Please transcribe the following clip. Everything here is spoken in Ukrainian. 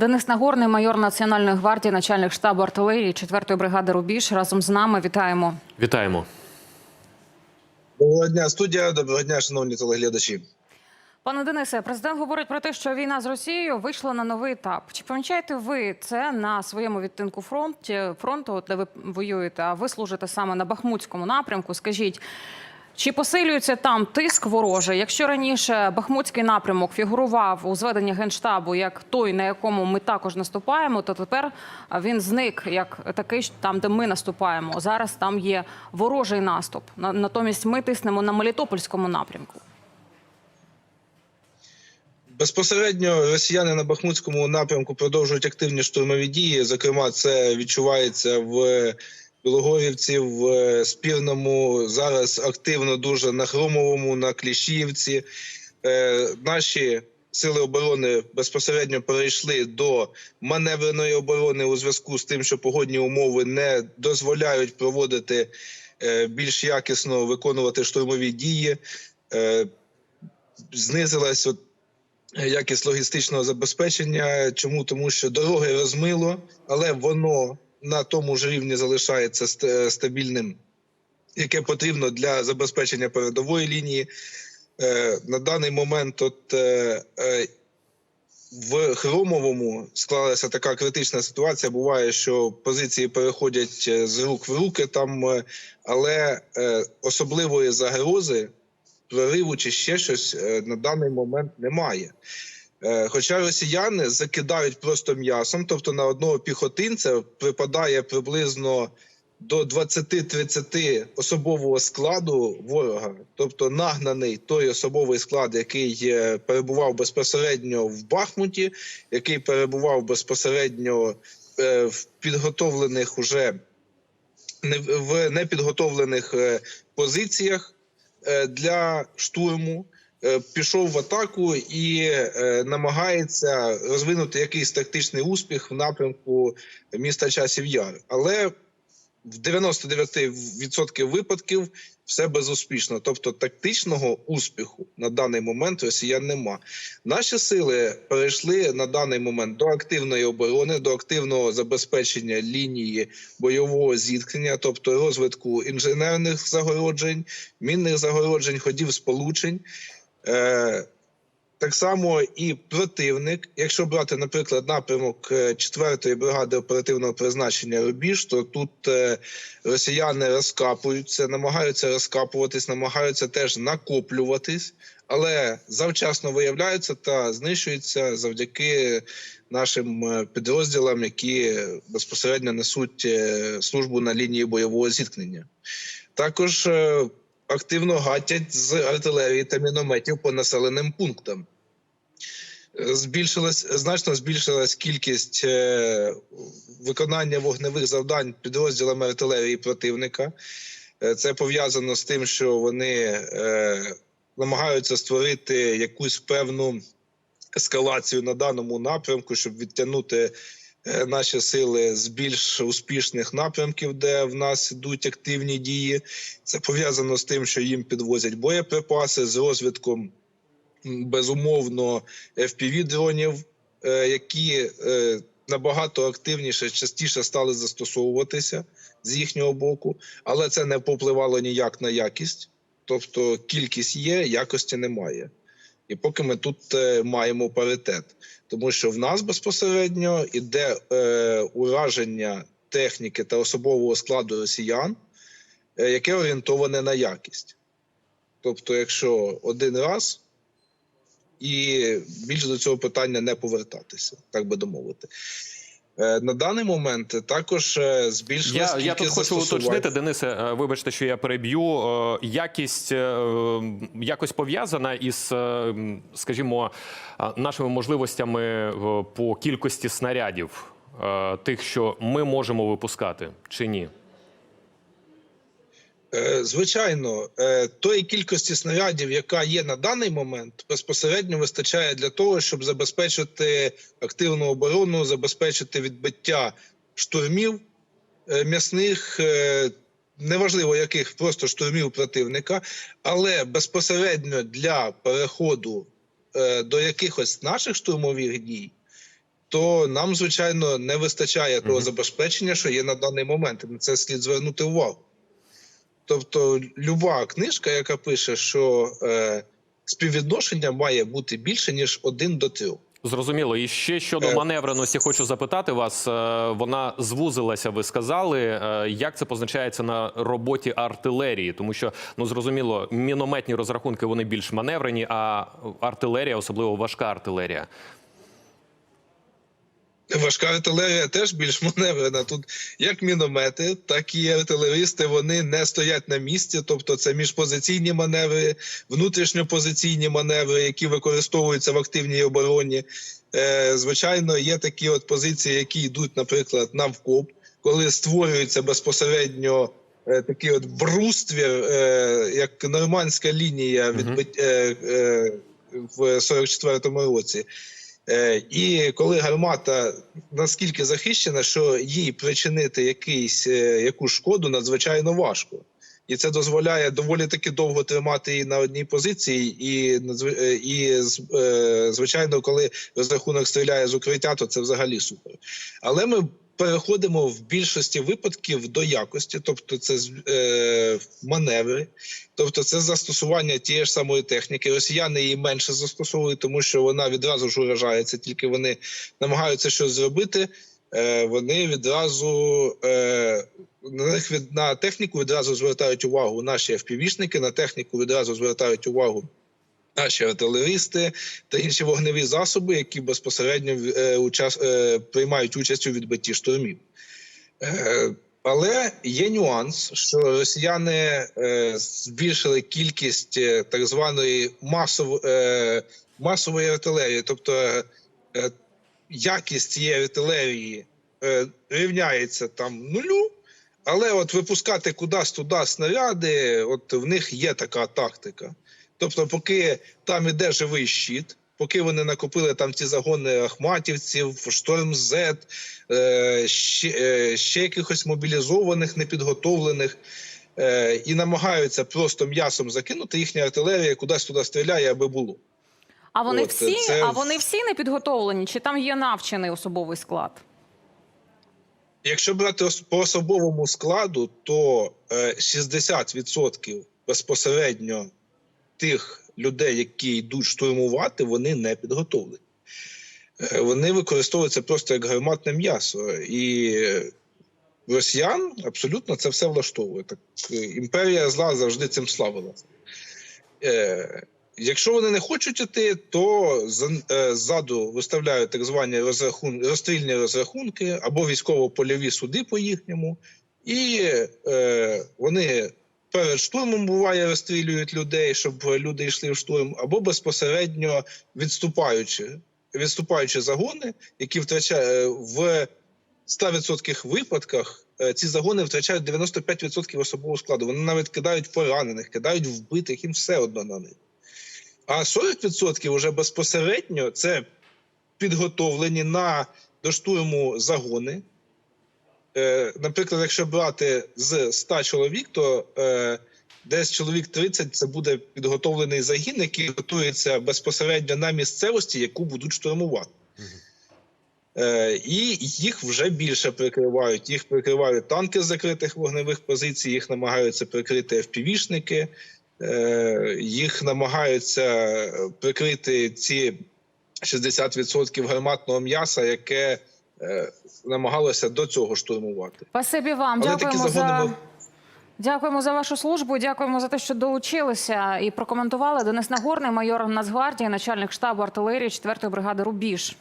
Денис Нагорний, майор Національної гвардії, начальник штабу артилерії 4-ї бригади Рубіж. Разом з нами вітаємо. Вітаємо. Доброго дня, студія. Доброго дня, шановні телеглядачі. Пане Денисе, президент говорить про те, що війна з Росією вийшла на новий етап. Чи помічаєте ви це на своєму відтинку фронті фронту, де ви воюєте? А ви служите саме на Бахмутському напрямку? Скажіть, чи посилюється там тиск ворожий? Якщо раніше Бахмутський напрямок фігурував у зведенні генштабу як той, на якому ми також наступаємо, то тепер він зник як такий, там, де ми наступаємо. Зараз там є ворожий наступ. Натомість ми тиснемо на Мелітопольському напрямку. Безпосередньо росіяни на Бахмутському напрямку продовжують активні штурмові дії. Зокрема, це відчувається в Білогорівці, в е, Спірному. Зараз активно дуже на Хромовому, на Кліщіївці. Е, наші сили оборони безпосередньо перейшли до маневреної оборони у зв'язку з тим, що погодні умови не дозволяють проводити е, більш якісно виконувати штурмові дії. Знизилась от якість логістичного забезпечення. Чому тому, що дороги розмило, але воно на тому ж рівні залишається стабільним, яке потрібно для забезпечення передової лінії. Е, На даний момент, от е, е, в Хромовому склалася така критична ситуація. Буває, що позиції переходять е, з рук в руки там, е, але е, особливої загрози прориву чи ще щось е, на даний момент немає. Е, Хоча росіяни закидають просто м'ясом, тобто на одного піхотинця припадає приблизно до 20-30 особового складу ворога, тобто нагнаний той особовий склад, який е, перебував безпосередньо в Бахмуті, який перебував безпосередньо е, в підготовлених уже в непідготовлених позиціях для штурму. Е, Пішов в атаку і е, намагається розвинути якийсь тактичний успіх в напрямку міста Часів Яр. Але в 99% випадків все безуспішно. Тобто тактичного успіху на даний момент росіян нема. Наші сили перейшли на даний момент до активної оборони, до активного забезпечення лінії бойового зіткнення, тобто розвитку інженерних загороджень, мінних загороджень, ходів сполучень. Е, так само і противник, якщо брати, наприклад, напрямок 4-ї бригади оперативного призначення Рубіж, то тут е, росіяни розкапуються, намагаються розкапуватись, намагаються теж накоплюватись, але завчасно виявляються та знищуються завдяки нашим е, підрозділам, які безпосередньо несуть е, службу на лінії бойового зіткнення. Також е, активно гатять з артилерії та мінометів по населеним пунктам. Збільшилась значно збільшилась кількість е, виконання вогневих завдань підрозділами артилерії противника. Е, Це пов'язано з тим, що вони е, намагаються створити якусь певну ескалацію на даному напрямку, щоб відтягнути наші сили з більш успішних напрямків, де в нас ідуть активні дії. Це пов'язано з тим, що їм підвозять боєприпаси з розвитком безумовно fpv дронів, е, які е, набагато активніше, частіше стали застосовуватися з їхнього боку, але це не попливало ніяк на якість. Тобто кількість є, якості немає. І поки ми тут е, маємо паритет, тому що в нас безпосередньо іде е, ураження техніки та особового складу росіян, е, яке орієнтоване на якість. Тобто, якщо один раз і більше до цього питання не повертатися, так би домовити. Е, На даний момент також е, збільшилась Я, я тут хочу уточнити, Денисе. е, Вибачте, що я переб'ю. Якість якось пов'язана із, скажімо, нашими можливостями по кількості снарядів, тих, що ми можемо випускати, чи ні? Е, Звичайно, е, тої кількості снарядів, яка є на даний момент, безпосередньо вистачає для того, щоб забезпечити активну оборону, забезпечити відбиття штурмів е, м'ясних, неважливо яких, просто штурмів противника, але безпосередньо для переходу до якихось наших штурмових дій. то нам, звичайно, не вистачає того забезпечення, що є на даний момент. На це слід звернути увагу. Тобто, люба книжка, яка пише, що е, співвідношення має бути більше ніж один до трьох. Зрозуміло. І ще щодо Е. маневреності, хочу запитати вас. е, Вона звузилася, ви сказали. Е, Як це позначається на роботі артилерії? Тому що ну зрозуміло, мінометні розрахунки вони більш маневрені, а артилерія, особливо важка артилерія. Важка артилерія теж більш маневрена. Тут як міномети, так і артилеристи вони не стоять на місці. Тобто, це міжпозиційні маневри, внутрішньопозиційні маневри, які використовуються в активній обороні. Е, звичайно, є такі от позиції, які йдуть, наприклад, навкоп, коли створюється безпосередньо. е, Такий от бруствір, е, як нормандська лінія відбит, е, е, в 44-му році. Е, І коли гармата наскільки захищена, що їй причинити якийсь, е, якусь шкоду надзвичайно важко. І це дозволяє доволі таки довго тримати її на одній позиції. І, е, і звичайно, коли розрахунок стріляє з укриття, то це взагалі супер. Але ми переходимо в більшості випадків до якості, тобто це е, маневри, тобто це застосування тієї ж самої техніки. Росіяни її менше застосовують, тому що вона відразу ж уражається, тільки вони намагаються щось зробити. Е, вони відразу е, на них від на техніку відразу звертають увагу наші FPV-шники, на техніку відразу звертають увагу наші артилеристи та інші вогневі засоби, які безпосередньо е, е, приймають участь у відбитті штурмів. Е, але є нюанс, що росіяни збільшили кількість так званої масов, е, масової артилерії, тобто якість цієї артилерії рівняється там нулю. Але от випускати кудись туди снаряди, от в них є така тактика. Тобто, поки там іде живий щит, поки вони накопили там ці загони ахматівців, шторм Z, е, ще, е, ще якихось мобілізованих, непідготовлених, е, і намагаються просто м'ясом закинути їхня артилерія, кудись туди стріляє, аби було. А вони От, всі, це- а вони всі не підготовлені? Чи там є навчений особовий склад? Якщо брати по особовому складу, то е, 60% безпосередньо тих людей, які йдуть штурмувати, вони не підготовлені. Е, Вони використовуються просто як гарматне м'ясо. І росіян абсолютно це все влаштовує. Так, е, імперія зла завжди цим славилася. Е, Якщо вони не хочуть іти, то за- ззаду виставляють так звані розрахун... розстрільні розрахунки або військово-польові суди по їхньому, і е, вони перед штурмом буває розстрілюють людей, щоб люди йшли в штурм, або безпосередньо відступаючи, відступаючи загони, які втрачають в 100% випадках. е, Ці загони втрачають 95% особового складу. Вони навіть кидають поранених, кидають вбитих, їм все одно на них. А 40% вже безпосередньо це підготовлені на до штурму загони. Е, наприклад, якщо брати з 100 чоловік, то е, десь чоловік 30 це буде підготовлений загін, який готується безпосередньо на місцевості, яку будуть штурмувати. Е, і їх вже більше прикривають. Їх прикривають танки з закритих вогневих позицій, їх намагаються прикрити FPV-шники, їх намагаються прикрити ці 60% гарматного м'яса, яке намагалося до цього штурмувати. Спасибі вам. Але Дякуємо загони за. Дякуємо за вашу службу. Дякуємо за те, що долучилися і прокоментували. Денис Нагорний, майор Нацгвардії, начальник штабу артилерії 4-ї бригади Рубіж.